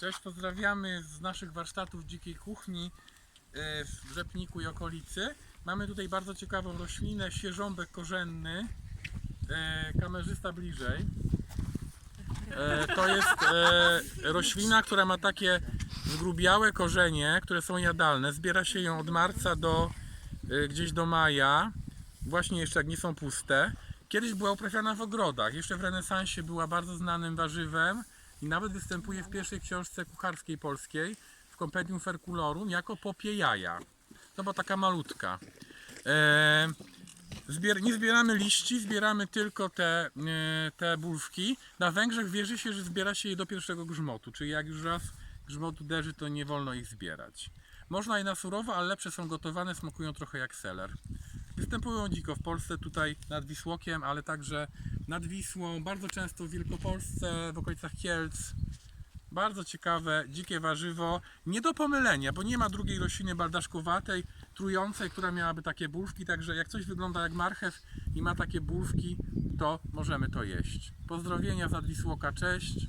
Cześć, pozdrawiamy z naszych warsztatów dzikiej kuchni e, w Rzepniku i okolicy. Mamy tutaj bardzo ciekawą roślinę, sierząbek korzenny. E, Kamerzysta bliżej. E, To jest roślina, która ma takie zgrubiałe korzenie, które są jadalne. Zbiera się ją od marca do gdzieś do maja, właśnie jeszcze jak nie są puste. Kiedyś była uprawiana w ogrodach. Jeszcze w renesansie była bardzo znanym warzywem i nawet występuje w pierwszej książce kucharskiej polskiej w Compendium Ferculorum jako popie jaja. To była taka malutka. E, zbier- nie zbieramy liści, zbieramy tylko te, e, te bulwki. Na Węgrzech wierzy się, że zbiera się je do pierwszego grzmotu, czyli jak już raz grzmot uderzy, to nie wolno ich zbierać. Można je na surowo, ale lepsze są gotowane, smakują trochę jak seler. Występują dziko w Polsce, tutaj nad Wisłokiem, ale także nad Wisłą, bardzo często w Wielkopolsce, w okolicach Kielc. Bardzo ciekawe, dzikie warzywo. Nie do pomylenia, bo nie ma drugiej rośliny baldaszkowatej, trującej, która miałaby takie bulwki. Także jak coś wygląda jak marchew i ma takie bulwki, to możemy to jeść. Pozdrowienia z Wisłoka, cześć.